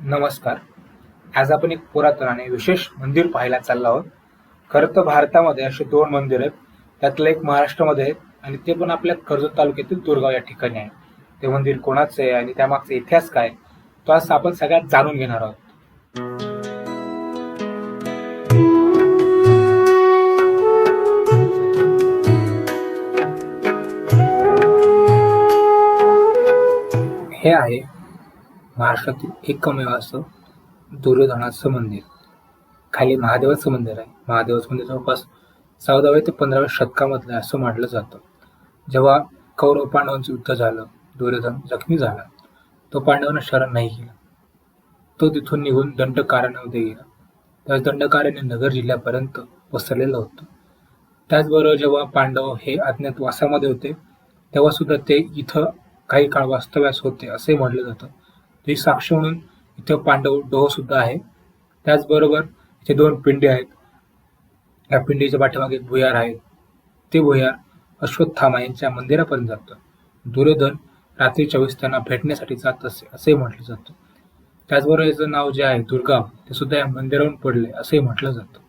नमस्कार. आज आपण एक पुरातन आणि विशेष मंदिर पाहायला चाललो आहोत. खरं तर भारतामध्ये असे दोन मंदिर आहेत. त्यातलं एक महाराष्ट्रामध्ये आहे आणि ते पण आपल्या कर्जत तालुक्यातील दुर्गाव या ठिकाणी आहे. ते मंदिर कोणाचं आहे आणि त्यामागचा इतिहास काय तो आज आपण सगळ्यात जाणून घेणार आहोत. हे आहे महाराष्ट्रातील एकमेव असं दुर्योधनाचं मंदिर. खाली महादेवाचं मंदिर आहे. महादेवाचं मंदिर जवळपास चौदाव्या ते पंधराव्या शतकामधलं आहे असं म्हटलं जातं. जेव्हा कौरव पांडवांचं युद्ध झालं दुर्योधन जखमी झाला तो पांडवांना शरण नाही गेला. तो तिथून निघून दंडकारण्यामध्ये गेला. त्याच दंडकारण्य नगर जिल्ह्यापर्यंत पसरलेलं होतं. त्याचबरोबर जेव्हा पांडव हे अज्ञातवासामध्ये होते तेव्हा सुद्धा ते इथं काही काळ वास्तव्यास होते असे म्हटलं जातं. हे साक्ष म्हणून इथं पांडव डोह सुद्धा आहे. त्याचबरोबर इथे दोन पिंडी आहेत. या पिंडीच्या पाठीमागे एक भुयार आहे. ते भुयार अश्वत्थामा यांच्या मंदिरापर्यंत जातं. दुर्योधन रात्री चोवीस त्यांना भेटण्यासाठी जात असे असे म्हटलं जातं. त्याचबरोबर याचं नाव जे आहे दुर्गाव ते सुद्धा या मंदिरावरून पडले असे म्हटलं जातं.